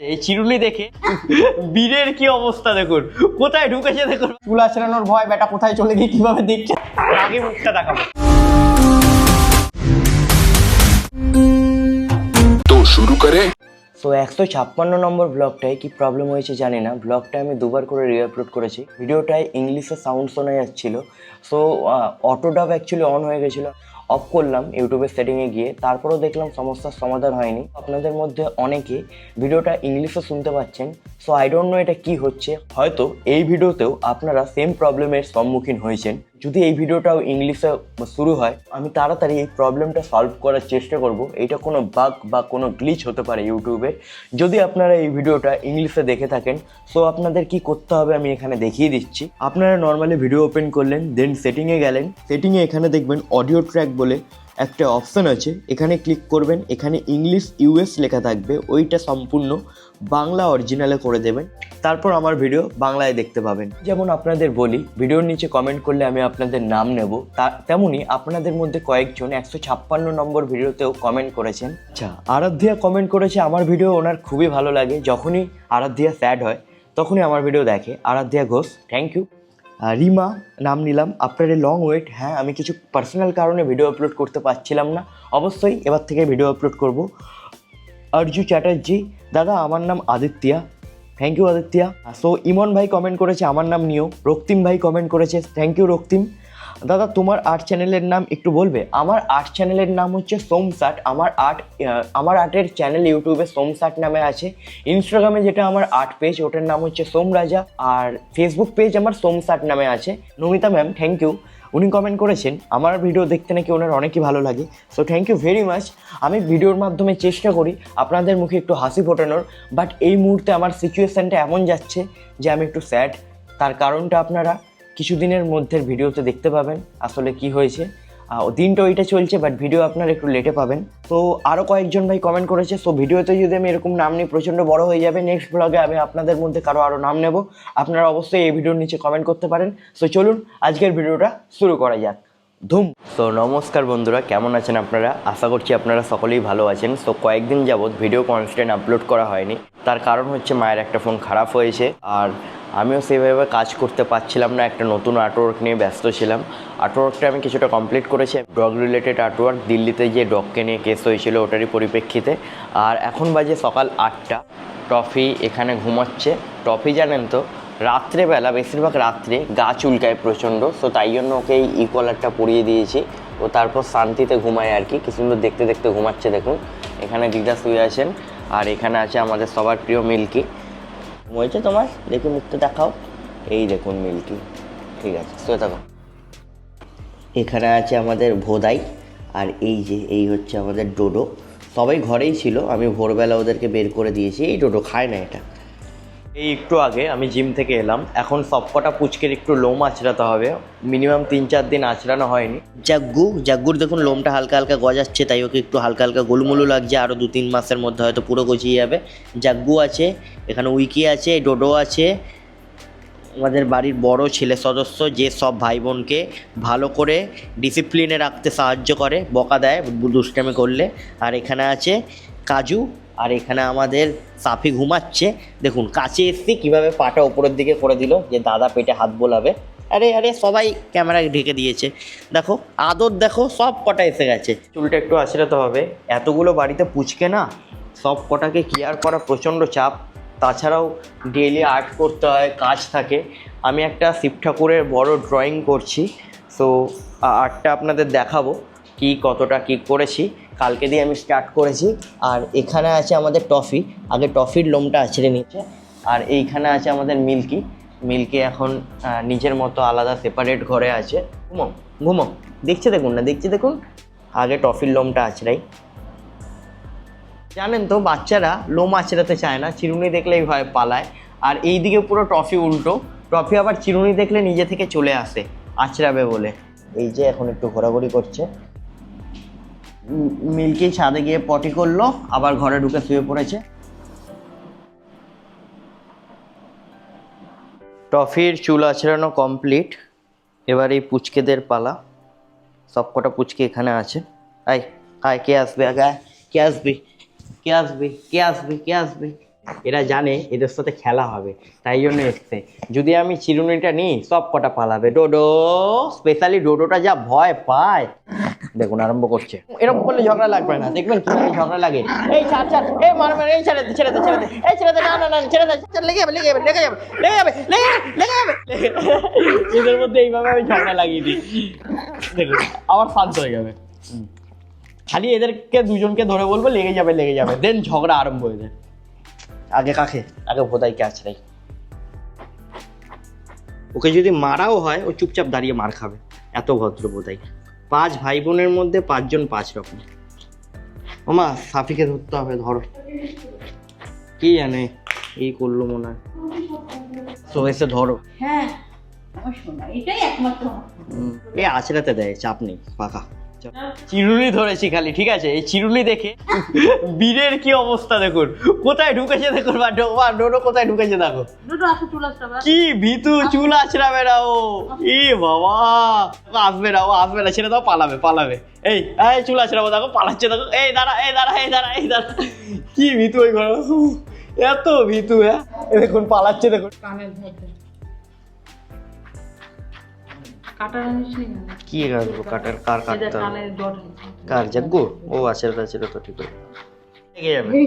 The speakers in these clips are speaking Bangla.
এই চিরুলি দেখে বীরের কি অবস্থা দেখুন? কোথায় ঢুকেছে দেখুন? চুলা আছড়ানোর ভয় বেটা কোথায় চলে গিয়ে কীভাবে দেখছে? আগে মুখটা দেখাবো। তো শুরু করে। তো একশো ছাপ্পান্ন নম্বর ব্লগটায় কি প্রবলেম হয়েছে জানি না। ব্লগটা আমি দুবার করে রিআপলোড করেছি। ভিডিওটায় ইংলিশে সাউন্ড শোনা যাচ্ছিল। So auto dub actually on হয়ে গেছিল। অফ করলাম ইউটিউবের সেটিংয়ে গিয়ে, তারপরও দেখলাম সমস্যার সমাধান হয়নি। আপনাদের মধ্যে অনেকে ভিডিওটা ইংলিশে শুনতে পাচ্ছেন সো আই ডোন্ট নো এটা কি হচ্ছে। হয়তো এই ভিডিওতেও আপনারা সেম প্রবলেমের সম্মুখীন হয়েছেন। যদি এই ভিডিওটাও ইংলিশে শুরু হয়, আমি তাড়াতাড়ি এই প্রবলেমটা সলভ করার চেষ্টা করব। এটা কোনো বাগ বা কোনো গ্লিচ হতে পারে ইউটিউবে যদি আপনারা এই ভিডিওটা ইংলিশে দেখে থাকেন সো আপনাদের কি করতে হবে আমি এখানে দেখিয়ে দিচ্ছি। আপনারা নর্মালি ভিডিও ওপেন করলেন দেন সেটিংয়ে গেলেন। সেটিংয়ে এখানে দেখবেন অডিও ট্র্যাক বলে একটা অপশন আছে, এখানে ক্লিক করবেন, এখানে ইংলিশ ইউএস লেখা থাকবে, ওইটা সম্পূর্ণ বাংলা অরিজিনালে করে দেবেন। তারপর আমার ভিডিও বাংলায় দেখতে পাবেন। যেমন আপনাদের বলি ভিডিওর নিচে কমেন্ট করলে আমি আপনাদের নাম নেব। তা তেমনই আপনাদের মধ্যে কয়েকজন একশো ছাপ্পান্ন নম্বর ভিডিওতেও কমেন্ট করেছেন। আচ্ছা আরাধ্যা কমেন্ট করেছে, আমার ভিডিও ওনার খুবই ভালো লাগে। যখনই আরাধ্যা স্যাড হয়, তখনই আমার ভিডিও দেখে। আরাধ্যা ঘোষ থ্যাংক ইউ রিমা নাম নিলাম। আপনার লং ওয়েট হ্যাঁ আমি কিছু পার্সোনাল কারণে ভিডিও আপলোড করতে পারছিলাম না। অবশ্যই এবার থেকে ভিডিও আপলোড করব। অর্জু চ্যাটার্জি, দাদা, আমার নাম Aditya. Thank you Aditya. So Imon ভাই কমেন্ট করেছে, আমার নাম নিও। রক্তিম ভাই কমেন্ট করেছে থ্যাংক ইউ রক্তিম। দাদা, তোমার আর্ট চ্যানেলের নাম একটু বলবে? আমার আর্ট চ্যানেলের নাম হচ্ছে সোমসাট আমার আর্ট আমার আর্টের চ্যানেল ইউটিউবে সোমসাট নামে আছে। ইনস্টাগ্রামে যেটা আমার আর্ট পেজ ওটার নাম হচ্ছে সোমরাজা আর ফেসবুক পেজ আমার সোমসাট নামে আছে। নমিতা ম্যাম থ্যাংক ইউ উনি কমেন্ট করেছেন, আমার ভিডিও দেখতে নাকি ওনার অনেকই ভালো লাগে। So thank you very much আমি ভিডিওর মাধ্যমে চেষ্টা করি, আপনাদের মুখে একটু হাসি ফোটানোর। বাট এই মুহূর্তে আমার সিচুয়েশানটা এমন যাচ্ছে যে আমি একটু স্যাড তার কারণটা আপনারা কিছুদিনের মধ্যে ভিডিওতে দেখতে পাবেন আসলে কি হয়েছে। দিনটা ওইটা চলছে বাট ভিডিও আপনারা একটু লেটে পাবেন। তো আরও কয়েকজন ভাই কমেন্ট করেছে সো ভিডিওতে যদি আমি এরকম নাম নিই প্রচণ্ড বড় হয়ে যাবে নেক্সট ব্লগে আমি আপনাদের মধ্যে কারও আরও নাম নেব। আপনারা অবশ্যই এই ভিডিওর নিচে কমেন্ট করতে পারেন। সো চলুন, আজকের ভিডিওটা শুরু করা যাক। ধুম। সো নমস্কার বন্ধুরা, কেমন আছেন আপনারা? আশা করছি আপনারা সকলেই ভালো আছেন। সো কয়েকদিন যাবৎ ভিডিও কনস্ট্যান্ট আপলোড করা হয়নি। তার কারণ হচ্ছে মায়ের একটা ফোন খারাপ হয়েছে। আর আমিও সেভাবে কাজ করতে পারছিলাম না, একটা নতুন আর্টওয়ার্ক নিয়ে ব্যস্ত ছিলাম। আর্টওয়ার্কটা আমি কিছুটা কমপ্লিট করেছি। ডগ রিলেটেড আর্টওয়ার্ক দিল্লিতে যে ডগকে নিয়ে কেস হয়েছিল, ওটারই পরিপ্রেক্ষিতে। আর এখন বাজে সকাল আটটা। টফি এখানে ঘুমাচ্ছে। টফি জানেন তো, রাত্রেবেলা, বেশিরভাগ রাত্রে গা চুলকায় প্রচণ্ড। সো তাই জন্য ওকে এই ই কলারটা পরিয়ে দিয়েছি। ও তারপর শান্তিতে ঘুমায় আর কি। কি সুন্দর দেখতে দেখতে ঘুমাচ্ছে, দেখুন। এখানে দিদা শুয়ে আছেন। আর এখানে আছে আমাদের সবার প্রিয় মিল্কি। হয়েছে তোমার দেখি মুখটা দেখাও। এই দেখুন মিল্কি, ঠিক আছে, শুয়ে থাকো। এখানে আছে আমাদের ভোদাই, আর এই যে, এই হচ্ছে আমাদের ডোডো। সবাই ঘরেই ছিল, আমি ভোরবেলা ওদেরকে বের করে দিয়েছি, এই ডোডো খায় না এটা। এই একটু আগে আমি জিম থেকে এলাম। এখন সবকটা পুচকের একটু লোম আঁচড়াতে হবে। মিনিমাম তিন চার দিন আঁচড়ানো হয়নি। জাগ্গু, জাগ্গুর দেখুন, লোমটা হালকা হালকা গজাচ্ছে তাই ওকে একটু হালকা হালকা গোলুমুলু লাগছে। আরও দু তিন মাসের মধ্যে হয়তো পুরো গজিয়ে যাবে। জাগ্গু আছে, এখানে উইকি আছে, ডোডো আছে। আমাদের বাড়ির বড় ছেলে সদস্য, যে সব ভাই বোনকে ভালো করে ডিসিপ্লিনে রাখতে সাহায্য করে, বকা দেয়, দুষ্টামি করলে। আর এখানে আছে কাজু আর এখানে আমাদের সাফি ঘুমাচ্ছে। দেখুন, কাছে এসছি, কীভাবে পাটা উপরের দিকে করে দিল, যে দাদা পেটে হাত বোলাবে। আরে আরে, সবাই ক্যামেরা ঢেকে দিয়েছে। দেখো, আদর দেখো, সব কটা এসে গেছে। চুলটা একটু আছড়াতে হবে। এতগুলো বাড়িতে পুচকে না, সব কটাকে কেয়ার করা প্রচণ্ড চাপ। তাছাড়াও ডেলি আর্ট করতে হয়, কাজ থাকে। আমি একটা শিব ঠাকুরের বড় ড্রয়িং করছি। সো আর্টটা আপনাদের দেখাবো, কি কতটা কি করেছি। কালকে দিয়ে আমি স্টার্ট করেছি। আর এখানে আছে আমাদের টফি আগে টফির লোমটা আছড়ে নিচ্ছে আর এইখানে আছে আমাদের মিল্কি মিল্কি এখন নিজের মতো আলাদা সেপারেট ঘরে আছে। ঘুমো ঘুমো। দেখছে দেখুন না? দেখছে দেখুন? আগে টফির লোমটা আছড়াই। জানেন তো, বাচ্চারা লোম আঁচড়াতে চায় না। চিরুনি দেখলেই ভয় পালায়। আর এইদিকে পুরো ট্রফি উল্টো। ট্রফি আবার চিরুনি দেখলে নিজে থেকে চলে আসে। আঁচড়াবে বলে। এই যে এখন একটু ঘোরাঘুরি করছে। মিল্কি ছাদে গিয়ে পটি করল, আবার ঘরে ঢুকে শুয়ে পড়েছে। টফির চুল আছড়ানো কমপ্লিট। এবার এই পুচকেদের পালা। সবকটা পুচকে এখানে আছে। আয় আয়, কে আসবে আগে? কে আসবি? কে আসবি? কে আসবি? কে আসবি? এরা জানে এদের সাথে খেলা হবে, তাই জন্য এসছে। যদি আমি চিরুনিটা নিই সব কটা পালাবে। ডোডো স্পেশালি ডোডোটা যা ভয় পায়। দেখুন আরম্ভ করছে। এরকম করলে ঝগড়া লাগবে না। দেখবেন কীভাবে ঝগড়া লাগে। এই ছাড় ছাড় এই মারবে এই ছেড়ে দে ছেড়ে দে ছেড়ে দে এই ছেড়ে দে না না না ছেড়ে দে ছেড়ে লেগে যাবে লেগে যাবে লেগে যাবে লেগে যাবে লেগে যাবে লেগে যাবে। এদের মধ্যে এইভাবে আমি ঝগড়া লাগিয়ে দিই। দেখুন আবার শান্ত হয়ে যাবে। হুম। খালি এদেরকে দুজনকে ধরে বলব লেগে যাবে লেগে যাবে। দেন ঝগড়া আরম্ভ হয়ে যায়। আগে কাকে? আগে ভোদাইকে আছড়াই ওকে যদি মারাও হয় ও চুপচাপ দাঁড়িয়ে মার খাবে। এত ভদ্র বোধাই পাঁচ ভাই বোনের মধ্যে পাঁচজন পাঁচ রকম। ওমা সাফিকে ধরতে হবে ধরো। কি জানে এই করল মনে হয়। তো এসে ধরো। হ্যাঁ এটাই একমাত্র। হুম, এ আছড়াতে দেয় চাপ নেই পাকা। চিরুনি ধরেছি খালি ঠিক আছে? এই চিরুনি দেখে বীরের কি অবস্থা দেখুন? কোথায় ঢুকেছে দেখুন? বা ডো- ডোডো কোথায় ঢুকেছে দেখো। কি ভিতু চুল আছড়াবে না ও? ই বাবা আসবে না ও আসবে না ছেড়ে দাও পালাবে পালাবে। এই এই চুল আছড়াবো দেখো পালাচ্ছে দেখো। এই দাঁড়া এই দাঁড়া এই দাঁড়া এই দাঁড়া। কি ভিতু ওই ঘরে? এত ভিতু হ্যাঁ? এ দেখুন পালাচ্ছে দেখুন। কাটার আনিস নি না কি কাটবো কাটার কার কাটতে হবে? কার যজ্ঞ ও ছিল তো ঠিক আছে লেগে যাবে। এই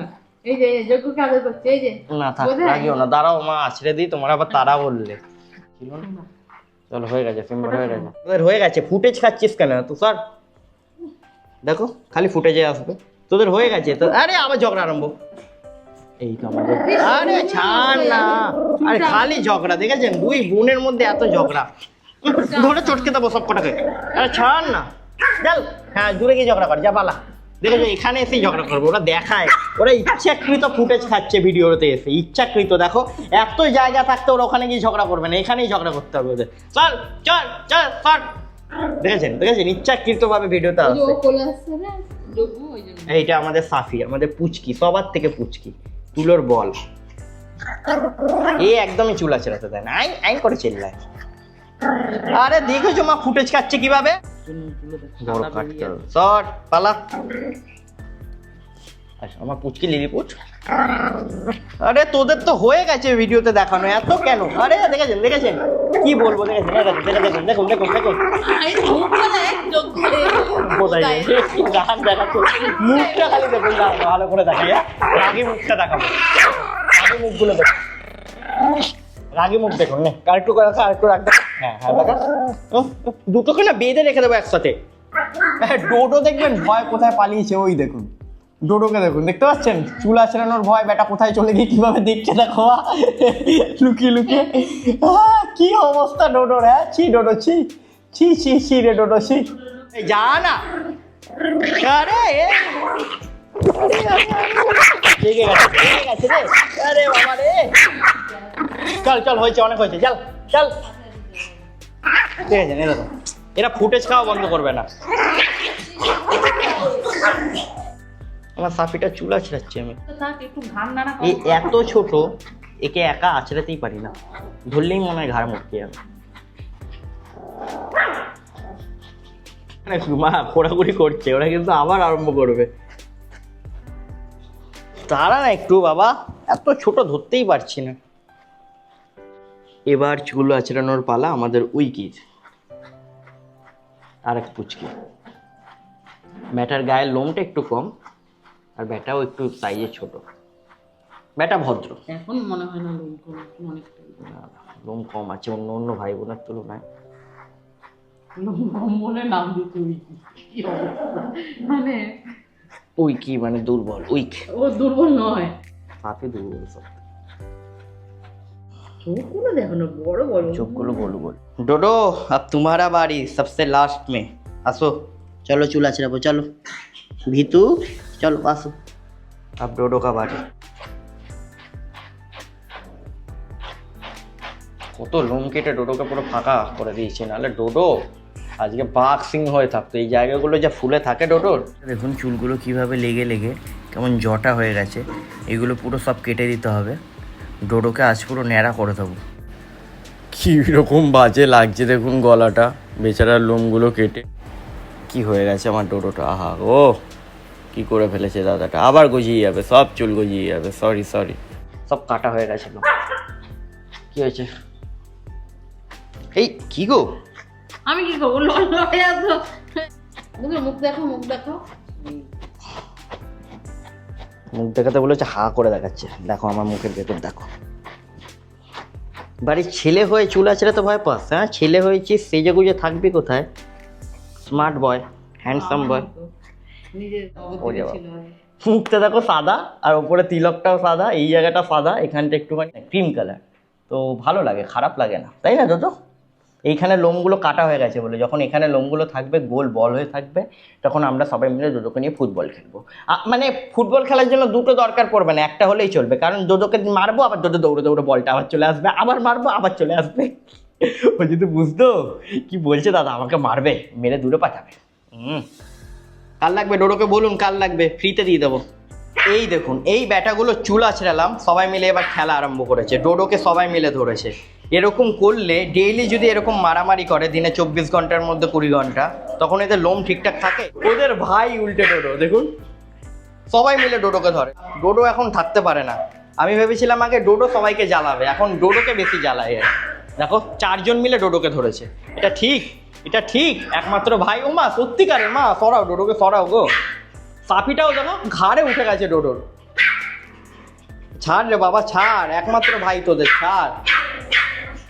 না। এই যে এই কাজ করছে? এই যে না থাক লাগিও না দাঁড়াও মা আছড়ে দিই তোমার আবার তারা বললে। ছিল না? চলো হয়ে গেছে হয়ে তোদের হয়ে গেছে ফুটেজ খাচ্ছিস কেন তো স্যার দেখো খালি ফুটেজে আসবে। তোদের হয়ে গেছে তো আরে আবার ঝগড়া আরম্ভ। এই তো আমাদের আরে ছাড় না। আরে খালি ঝগড়া দেখেছেন? দুই বোনের মধ্যে এত ঝগড়া। ধরে চটকে দেবো সব কটাকে। আরে ছাড় না। চল। হ্যাঁ দূরে গিয়ে ঝগড়া কর যা পালা। দেখেছ এখানে এসেই ঝগড়া করব ওরা দেখায়। ওরা ইচ্ছাকৃত ফুটেজ খাচ্ছে ভিডিওতে এসে ইচ্ছাকৃত দেখো। এত জায়গা থাকতে ওরা ওখানে গিয়ে ঝগড়া করবে না এখানেই ঝগড়া করতে হবে ওদের। চল চল চল চল। দেখেছেন দেখেছেন? ইচ্ছাকৃত ভাবে আসছে। জন্য এইটা আমাদের সাফি আমাদের পুচকি সবার থেকে পুচকি তুলোর বল। এ একদমই চুলা চেরাতে দেয় না? আইন আইন করে চিল্লায়। আরে দেখেছ মা ফুটেজ খাচ্ছে কীভাবে? বড় কাটতে হবে। পালা। আচ্ছা, আমার পুচকি লিলিপুট আরে তোদের তো হয়ে গেছে ভিডিওতে দেখানো এত কেন? আরে দেখেছেন দেখেছেন? কি বলব দেখেছেন দেখেছেন দেখুন দেখুন দেখুন। গান দেখাচ্ছে? মুখটা খালি দেখুন ভালো করে দেখাই হ্যাঁ? রাগি মুখটা দেখাবো। রাগি মুখগুলো দেখুন। রাগি মুখ দেখুন আরেকটু করে রাখা আরেকটু রাখ। দেখো। হ্যাঁ হ্যাঁ দেখা বেঁধে রেখে দেবো একসাথে। হ্যাঁ ডোডো দেখবেন ভয় কোথায় পালিয়েছে, ওই দেখুন। ডোডোকে দেখুন, দেখতে পাচ্ছেন? চুল আছড়ানোর ভয়, বেটা কোথায় চলে গিয়ে কীভাবে দেখছে, দেখো লুকিয়ে লুকিয়ে। কি অবস্থা ডোডোর হ্যাঁ? ছি, ডোডো, ছি ছি ছি ছি রে ডোডো, ছি। যা না। আরে রে। বাবা রে। চল চল, হয়েছে, অনেক হয়েছে। চল চল এরা এরা ফুটেজ খাওয়া বন্ধ করবে না। আমার সাফিটা চুল আছড়াচ্ছি আমি। এ এত ছোট একে একা আছড়াতেই পারি না। ধরলেই মনে হয় ঘাড় মুটকে যাবে মানে মা ঘোরাঘুরি করছে ওরা কিন্তু আবার আরম্ভ করবে। তারা না একটু বাবা এত ছোট ধরতেই পারছি না। এবার চুল আছড়ানোর পালা আমাদের উইকির। আর এক পুচকি। ব্যাটার গায়ের লোমটা একটু কম আর ব্যাটাও একটু সাইজে ছোট। ব্যাটা ভদ্র। এখন মনে হয় না কোনো অনেকটা লোম। কম আছে অন্য অন্য ভাই বোনের তুলনায়। লোক কম বলে নাম দিতে ওই কি মানে উইকি মানে দুর্বল উইক। ও দুর্বল নয়। সাথে দুর্বল সব। চোখগুলো দেখো না বড় বড়। চোখগুলো গোল গোল। ডোডো আপ তোমারা বাড়ি সবসে লাস্ট মে আসো চলো চুল আছড়াবো চলো। ভিতু চলো আসো। আপ ডোডো কা বাড়ি। কত লোম কেটে ডোডোকে পুরো ফাঁকা করে দিয়েছে নাহলে ডোডো আজকে বাঘ সিং হয়ে থাকতো। এই জায়গাগুলো যা ফুলে থাকে ডোডোর। দেখুন চুলগুলো কীভাবে লেগে লেগে কেমন জটা হয়ে গেছে এগুলো পুরো সব কেটে দিতে হবে। ডোডোকে আজ পুরো ন্যাড়া করে দেবো। কি রকম বাজে লাগছে দেখুন গলাটা। বেচারার লোমগুলো কেটে। কি হয়ে গেছে আমার ডোডোটা? আহা ও কি করে ফেলেছে দাদাটা? আবার গজিয়ে যাবে সব চুল গজিয়ে যাবে সরি সরি সব কাটা হয়ে গেছিল কি হয়েছে? এই কি গো? আমি কি করব লল হয়ে আসো মুখ দেখো মুখ দেখো। মুখ দেখাতে বলেছে, হা করে দেখাচ্ছে। দেখো আমার মুখের ভেতর, দেখো। বাড়ির ছেলে হয়ে চুল আছড়ে তো ভয় পাস হ্যাঁ? ছেলে হয়েছিস সেজে গুজে থাকবি কোথায়? স্মার্ট বয় হ্যান্ডসাম বয় মুখটা দেখো সাদা, আর ওপরে তিলকটাও সাদা, এই জায়গাটা সাদা, এখানটা একটুখানি ক্রিম কালার তো ভালো লাগে, খারাপ লাগে না। তাই না, দাদা? এইখানে লোমগুলো কাটা হয়ে গেছে বলে। যখন এখানে লোমগুলো থাকবে গোল বল হয়ে থাকবে তখন আমরা সবাই মিলে দোদোকে নিয়ে ফুটবল খেলব। মানে ফুটবল খেলার জন্য দুটো দরকার পড়বে না একটা হলেই চলবে। কারণ দোদোকে মারবো আবার দোদো দৌড়ে দৌড়ে বলটা আবার চলে আসবে আবার মারবো আবার চলে আসবে। ও যদি বুঝতো কি বলছে দাদা আমাকে মারবে মেরে দূরে পাঠাবে। হুম। কাল লাগবে ডোডোকে বলুন কাল লাগবে ফ্রিতে দিয়ে দেবো। এই দেখুন এই ব্যাটাগুলো চুল আছড়ালাম সবাই মিলে এবার খেলা আরম্ভ করেছে। ডোডোকে সবাই মিলে ধরেছে। এরকম করলে ডেইলি যদি এরকম মারামারি করে, দিনে চব্বিশ ঘণ্টার মধ্যে কুড়ি ঘণ্টা, তখন এদের লোম ঠিকঠাক থাকে? ওদের ভাই উল্টে ডোডো, দেখুন। সবাই মিলে ডোডোকে ধরে। ডোডো এখন থাকতে পারে না। আমি ভেবেছিলাম আগে ডোডো সবাইকে জ্বালাবে, এখন ডোডোকে বেশি জ্বালায়। দেখো, চারজন মিলে ডোডোকে ধরেছে। এটা ঠিক এটা ঠিক। একমাত্র ভাই, ও মা, সত্যিকারের মা, সরাও, ডোডোকে সরাও গো। সাপিটাও দেখো ঘাড়ে উঠে গেছে ডোডোর। ছাড় রে বাবা, ছাড়। একমাত্র ভাই তোদের, ছাড়।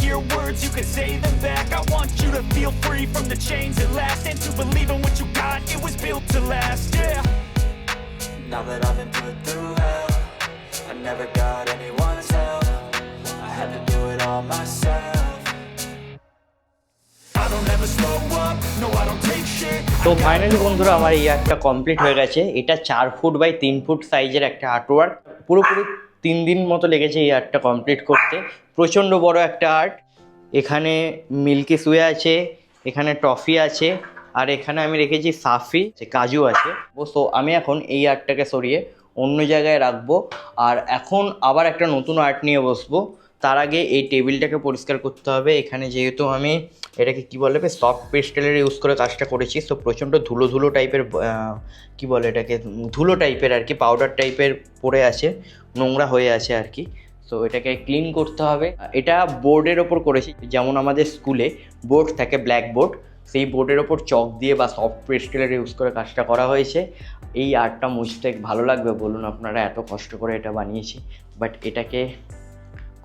hear words, you can say them back I want you to feel free from the chains at last And to believe in what you got, it was built to last, yeah now that I've been put through hell I never got anyone's help I had to do it all myself I don't ever slow up. No, I don't take shit. তো ফাইনালি বন্ধুরা আমার এই আর্টটা কমপ্লিট হয়ে গেছে এটা চার ফুট বাই তিন ফুট সাইজের একটা আর্টওয়ার্ক পুরোপুরি তিন দিন মতো লেগেছে এই আর্টটা কমপ্লিট করতে প্রচণ্ড বড় একটা আর্ট। এখানে মিল্কি সুয়ে আছে, এখানে টফি আছে, আর এখানে আমি রেখেছি সাফি কাজু আছে। সো আমি এখন এই আর্টটাকে সরিয়ে অন্য জায়গায় রাখব। আর এখন আবার একটা নতুন আর্ট নিয়ে বসবো। তার আগে এই টেবিলটাকে পরিষ্কার করতে হবে। এখানে যেহেতু আমি এটাকে কি বলে সফট পেস্টেলের ইউজ করে কাজটা করেছি। তো প্রচণ্ড ধুলো ধুলো টাইপের কি বলে এটাকে, ধুলো টাইপের আর কি পাউডার টাইপের পড়ে আছে, নোংরা হয়ে আছে আর কি। তো এটাকে ক্লিন করতে হবে। এটা বোর্ডের ওপর করেছি, যেমন আমাদের স্কুলে বোর্ড থাকে ব্ল্যাক বোর্ড সেই বোর্ডের ওপর চক দিয়ে বা সফট পেস্টেলের ইউজ করে কাজটা করা হয়েছে। এই আর্টটা মুছতে ভালো লাগবে বলুন, আপনারা এত কষ্ট করে এটা বানিয়েছি বাট এটাকে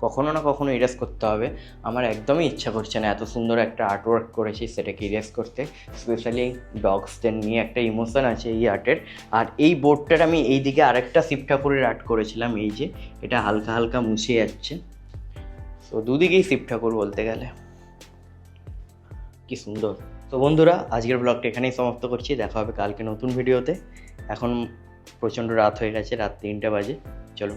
কখনো না কখনো ইরেজ করতে হবে। আমার একদমই ইচ্ছা করছে না, এত সুন্দর একটা আর্টওয়ার্ক করেছি সেটাকে ইরেজ করতে। স্পেশালি ডগসদের নিয়ে একটা ইমোশন আছে এই আর্টের আর এই বোর্ডটার আমি এই দিকে আরেকটা শিব ঠাকুরের আর্ট করেছিলাম, এই যে, এটা হালকা হালকা মুছে যাচ্ছে। তো দুদিকেই শিব ঠাকুর বলতে গেলে। কি সুন্দর। তো বন্ধুরা, আজকের ব্লগটা এখানেই সমাপ্ত করছি। দেখা হবে কালকে নতুন ভিডিওতে এখন প্রচণ্ড রাত হয়ে গেছে, রাত তিনটে বাজে। চলো